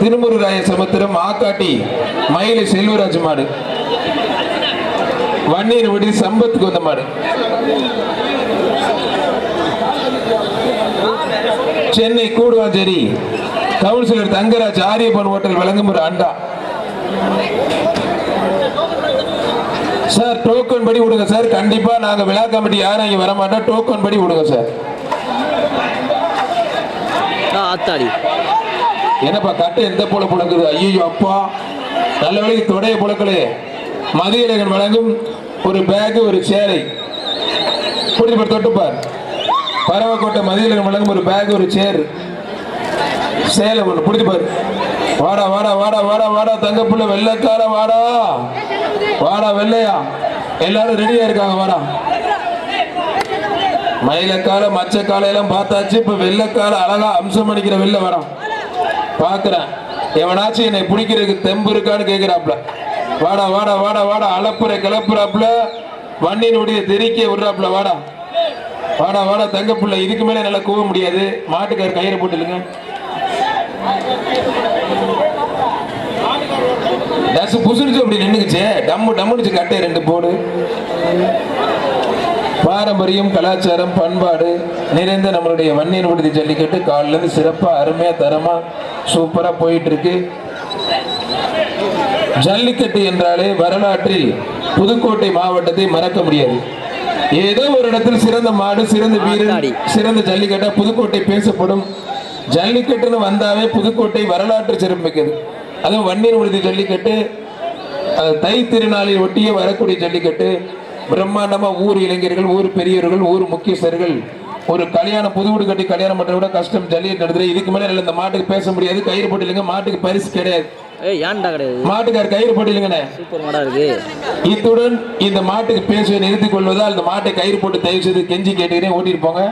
திருமுருராய சமுத்திரம் ஆக்காட்டி மயிலை செல்வராஜ் மாடு. வன்னீர் விடுதி சம்பத்துக்கு வந்த மாடு. சென்னை கூடுவாஞ்சேரி கவுன்சிலர் தங்கராஜ் ஆரியப்பன் ஹோட்டல் வழங்கும் ஒரு அண்டா. சார் டோக்கன் படி விடுங்க சார். கண்டிப்பா நாங்க விழா கமிட்டி யாரும் இங்க வர மாட்டோம் டோக்கன் படி விடுங்க சார். ஆ ஆத்தாடி. என்னப்பா கட்டு எந்த போல புழங்குது? ஐயோ அப்பா. நல்ல வேலைக்கு தொடைய புழக்கலே. மதியழகன் வழங்கும் ஒரு பேக் ஒரு சேலை குடிப்பார் தொட்டுப்பார் பறவைக்கோட்டை மதியழகன் வழங்கும் ஒரு பேக் ஒரு சேர் சேலை ஒன்று பிடிச்சிப்பார் வாடா வாடா வாடா வாடா வாடா தங்கப்புள்ள வெள்ளைக்கார வாடா. வாடா வெள்ளையா. எல்லாரும் ரெடியா இருக்காங்க வாடா. மயிலக்கால மச்சக்கால எல்லாம் பார்த்தாச்சு. இப்ப வெள்ளக்கால அழகா அம்சம் அடிக்கிற வெள்ளை வரான் பாக்குறேன் எவனாச்சும் என்னை பிடிக்கிறதுக்கு தெம்பு இருக்கான்னு கேக்குறாப்ல வாடா வாடா வாடா வாடா அளப்புற கிளப்புறாப்ல வண்டியினுடைய தெரிக்க விடுறாப்ல வாடா. வாடா வாடா தங்க புள்ள இதுக்கு மேல நல்லா கூவ முடியாது. மாட்டுக்கார் கயிறு போட்டுலுங்க டஸ் புசுடிச்சு அப்படி நின்னுக்குச்சே. டம்மு டம்முடிச்சு கட்டை ரெண்டு போடு. பாரம்பரியம் கலாச்சாரம் பண்பாடு. நிறைந்த நம்மளுடைய வன்னியர் விடுதி ஜல்லிக்கட்டு காலில இருந்து சிறப்பா அருமையா தரமா சூப்பரா போயிட்டு இருக்கு ஜல்லிக்கட்டு என்றாலே வரலாற்றில் புதுக்கோட்டை மாவட்டத்தை மறக்க முடியாது. ஏதோ ஒரு இடத்தில் சிறந்த மாடு சிறந்த வீரன் ஆத்தாடி. சிறந்த ஜல்லிக்கட்டா புதுக்கோட்டை பேசப்படும். ஜல்லிக்கட்டுன்னு வந்தாவே புதுக்கோட்டை வரலாற்று சிறப்புமிக்கது அதுவும் வன்னியர் விடுதி ஜல்லிக்கட்டு தை திருநாளில் ஒட்டியே வரக்கூடிய ஜல்லிக்கட்டு. பிரம்மாண்டமா ஊர் இளைஞர்கள் ஊர் பெரியவர்கள் ஊர் முக்கியஸ்தர்கள் ஒரு கல்யாணம் புது வீடு கட்டி கல்யாணம் பண்றத விட கஷ்டம். ஜல்லிக்கட்டு நடத்துற இதுக்கு மேல இந்த மாட்டுக்கு பேச முடியாது. கயிறு போட்டிலுங்க மாட்டுக்கு பரிசு கிடையாது. மாட்டுக்கார் கயிறு இருக்கு. இத்துடன் இந்த மாட்டுக்கு பேசுவதை நிறுத்திக் கொள்வதால் இந்த மாட்டை கயிறு போட்டு தயவு செய்து கெஞ்சி கேட்டுக்கிறேன். ஓட்டிட்டு போங்க.